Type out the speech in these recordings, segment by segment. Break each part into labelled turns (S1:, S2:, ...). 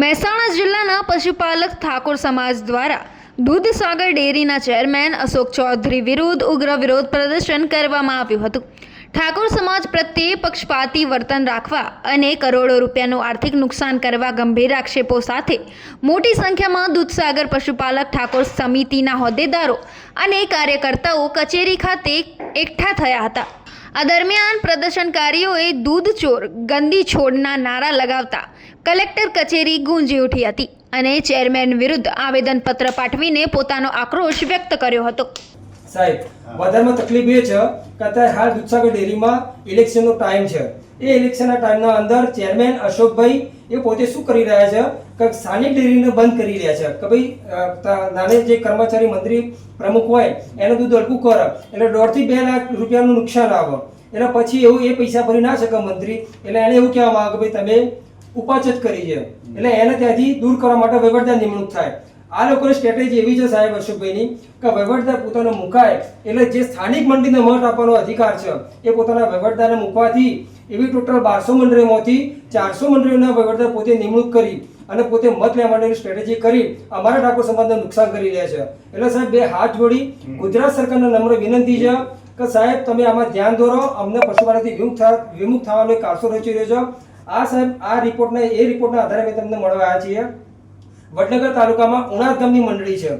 S1: મહેસાણા જિલ્લાના પશુપાલક ઠાકોર સમાજ દ્વારા દૂધસાગર ડેરીના ચેરમેન અશોક ચૌધરી વિરુદ્ધ ઉગ્ર વિરોધ પ્રદર્શન કરવામાં આવ્યું હતું. ઠાકોર સમાજ પ્રત્યે પક્ષપાતી વર્તન રાખવા અને કરોડો રૂપિયાનું આર્થિક નુકસાન કરવા ગંભીર આક્ષેપો સાથે મોટી સંખ્યામાં દૂધસાગર પશુપાલક ઠાકોર સમિતિના હોદ્દેદારો અને કાર્યકર્તાઓ કચેરી ખાતે એકઠા થયા હતા. આ દરમિયાન પ્રદર્શનકારીઓએ દૂધ ચોર ગંદી છોડના નારા લગાવતા કલેક્ટર કચેરી ગુંજી ઉઠી હતી અને ચેરમેન વિરુદ્ધ આવેદનપત્ર પાઠવીને પોતાનો આક્રોશ વ્યક્ત કર્યો હતો.
S2: સાહેબ, વધારેમાં તકલીફ એ છે કે અત્યારે હાલ દૂધસાગર ડેરીમાં ઇલેક્શનનો ટાઈમ છે. એ ઇલેક્શનના ટાઈમના અંદર ચેરમેન અશોકભાઈ એ પોતે શું કરી રહ્યા છે? કે સ્થાનિક ડેરીને બંધ કરી રહ્યા છે. કે ભાઈ નાને જે કર્મચારી મંત્રી પ્રમુખ હોય, એનું દૂધ અડકું કર. એટલે દોઢથી બે લાખ રૂપિયાનું નુકસાન આવે. એટલે પછી એવું એ પૈસા ભરી ના શકે મંત્રી. એટલે એને એવું કહેવામાં આવે કે ભાઈ, તમે ઉપાચત કરી છે. એટલે એને ત્યાંથી દૂર કરવા માટે વહીવટદાર નિમણૂક થાય. આ લોકોની સ્ટ્રેટેજી એવી છે સાહેબ અશોકભાઈની કે વહીવટદાર પોતાનો મુકાય એટલે જે સ્થાનિક મંડળીને મત આપવાનો અધિકાર છે એ પોતાના વહીવટદારને મૂકવાથી એવી ટોટલ બારસો મંડળીઓમાંથી ચારસો મંડળીઓના વહીવટદાર પોતે નિમણૂક કરી અને પોતે મત લેવા માટેની સ્ટ્રેટેજી કરી અમારા ઠાકોર સમાજને નુકસાન કરી રહ્યા છે. એટલે સાહેબ બે હાથ જોડી ગુજરાત સરકારને નમ્ર વિનંતી છે કે સાહેબ તમે આમાં ધ્યાન દોરો અમને પશુપાલનથી વિમુખ થવાનો એક કારસો રચી રહ્યો છે. આ સાહેબ આ રિપોર્ટના એ રિપોર્ટના આધારે અમે તમને મળવા આવ્યા છીએ. વડનગર તાલુકામાં ઉણાદ ગામની મંડળી છે.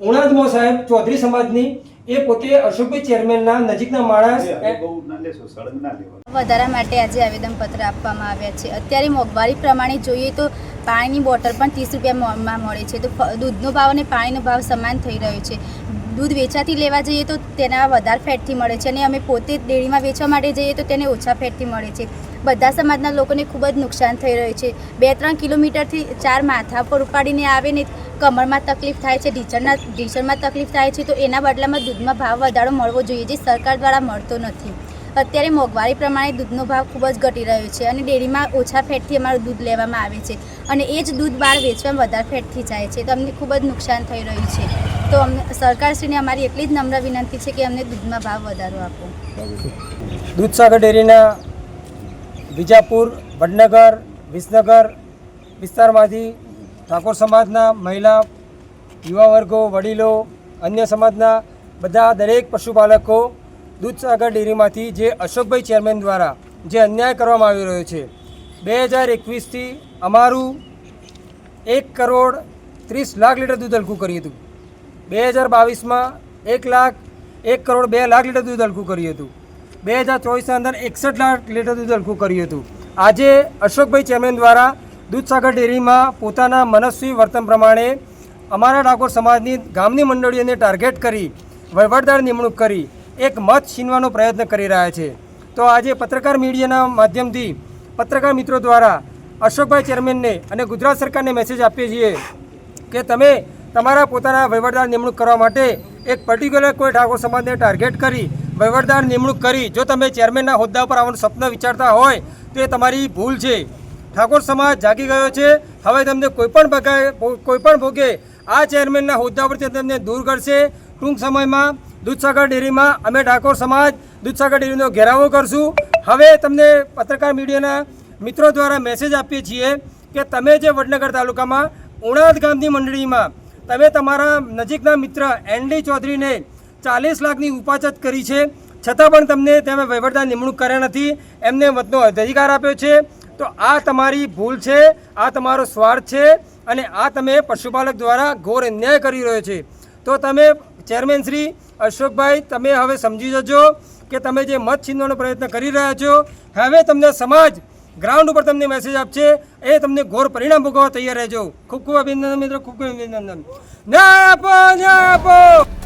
S2: ઉણાદમાં સાહેબ ચૌધરી સમાજની એ પોતે અશોકભાઈ ચેરમેનના નજીકના માણસ. એ-
S3: બહુ ના લેશો સળંગ ના લેવા.
S4: વધારા માટે આજે આવેદનપત્ર આપવામાં આવ્યા છે. અત્યારે મોંઘવારી પ્રમાણે જોઈએ તો પાણીની બોટલ પણ ત્રીસ રૂપિયામાં મળે છે. તો દૂધનો ભાવ અને પાણીનો ભાવ સમાન થઈ રહ્યો છે. દૂધ વેચાતી લેવા જઈએ તો તેના વધારે ફેટથી મળે છે અને અમે પોતે ડેરીમાં વેચવા માટે જઈએ તો તેને ઓછા ફેટથી મળે છે. બધા સમાજના લોકોને ખૂબ જ નુકસાન થઈ રહ્યું છે. બે ત્રણ કિલોમીટરથી ચાર માથા પર ઉપાડીને આવે ને કમરમાં તકલીફ થાય છે, ઢીચણના ઢીચણમાં તકલીફ થાય છે, તો એના બદલામાં દૂધમાં ભાવ વધારો મળવો જોઈએ જે સરકાર દ્વારા મળતો નથી. અત્યારે મોંઘવારી પ્રમાણે દૂધનો ભાવ ખૂબ જ ઘટી રહ્યો છે અને ડેરીમાં ઓછા ફેટથી અમારું દૂધ લેવામાં આવે છે અને એ જ દૂધ બહાર વેચવામાં વધારે ફેટથી જાય છે, તો અમને ખૂબ જ નુકસાન થઈ રહ્યું છે. તો અમને સરકારશ્રીને અમારી એટલી જ નમ્ર વિનંતી છે કે અમને દૂધમાં ભાવ વધારો આપો.
S2: દૂધસાગર ડેરીના વિજાપુર, વડનગર, વિસનગર વિસ્તારમાંથી ઠાકોર સમાજના મહિલા યુવા વર્ગો વડીલો, અન્ય સમાજના બધા દરેક પશુપાલકો દૂધસાગર ડેરીમાંથી જે અશોકભાઈ ચેરમેન દ્વારા જે અન્યાય કરવામાં આવી રહ્યો છે, બે હજાર એકવીસથી અમારું એક કરોડ ત્રીસ લાખ લીટર દૂધ હલકું કર્યું હતું. બે હજાર બાવીસમાં એક લાખ, એક કરોડ બે લાખ લીટર દૂધ હલકું કર્યું હતું. બે હજાર ચોવીસના અંદર એકસઠ લાખ લીટર દૂધ હલકું કર્યું હતું. આજે અશોકભાઈ ચેરમેન દ્વારા દૂધસાગર ડેરીમાં પોતાના મનસ્વી વર્તન પ્રમાણે અમારા ડાકોર સમાજની ગામની મંડળીઓને ટાર્ગેટ કરી વહીવટદાર નિમણૂક કરી, એક મત છીનવાનો પ્રયત્ન કરી રહ્યા છે. તો આજે પત્રકાર મીડિયાના માધ્યમથી પત્રકાર મિત્રો દ્વારા અશોકભાઈ ચેરમેનને અને ગુજરાત સરકારને મેસેજ આપીએ છીએ કે તમે તમારા પોતાના વહીવટદાર નિમણૂક કરવા માટે એક પર્ટિક્યુલર કોઈ ઠાકોર સમાજને ટાર્ગેટ કરી વહીવટદાર નિમણૂક કરી જો તમે ચેરમેનના હોદ્દા પર આવવાનું સ્વપ્ન વિચારતા હોય, તો એ તમારી ભૂલ છે. ઠાકોર સમાજ જાગી ગયો છે. હવે તમને કોઈપણ ભગાય કોઈપણ ભોગે, આ ચેરમેનના હોદ્દા પરથી તમને દૂર કરશે. ટૂંક સમયમાં દૂધસાગર ડેરીમાં અમે ઠાકોર સમાજ દૂધસાગર ડેરીનો ઘેરાવો કરશું. હવે તમને પત્રકાર મીડિયાના મિત્રો દ્વારા મેસેજ આપીએ છીએ કે તમે જે વડનગર તાલુકામાં ઉણાદ ગામની મંડળીમાં, તમે તમારા નજીકના મિત્ર એન ચૌધરીને ચાલીસ લાખની ઉપાચત કરી છે. છતાં પણ તમને તમે વહીવટદાર નિમણૂક કર્યા નથી. એમને મતનો અધિકાર આપ્યો છે. તો આ તમારી ભૂલ છે, આ તમારો સ્વાર્થ છે અને આ તમે પશુપાલક દ્વારા ઘોર અન્યાય કરી રહ્યો છે. તો તમે ચેરમેન શ્રી અશોકભાઈ, તમે હવે સમજી જજો કે તમે જે મત છીનવાનો પ્રયત્ન કરી રહ્યા છો, હવે તમને સમાજ ગ્રાઉન્ડ ઉપર તમને મેસેજ આપશે. એ તમને ઘોર પરિણામ ભોગવવા તૈયાર રહેજો. ખૂબ ખૂબ અભિનંદન મિત્રો, ખૂબ ખૂબ અભિનંદન. ના આપો ના આપો!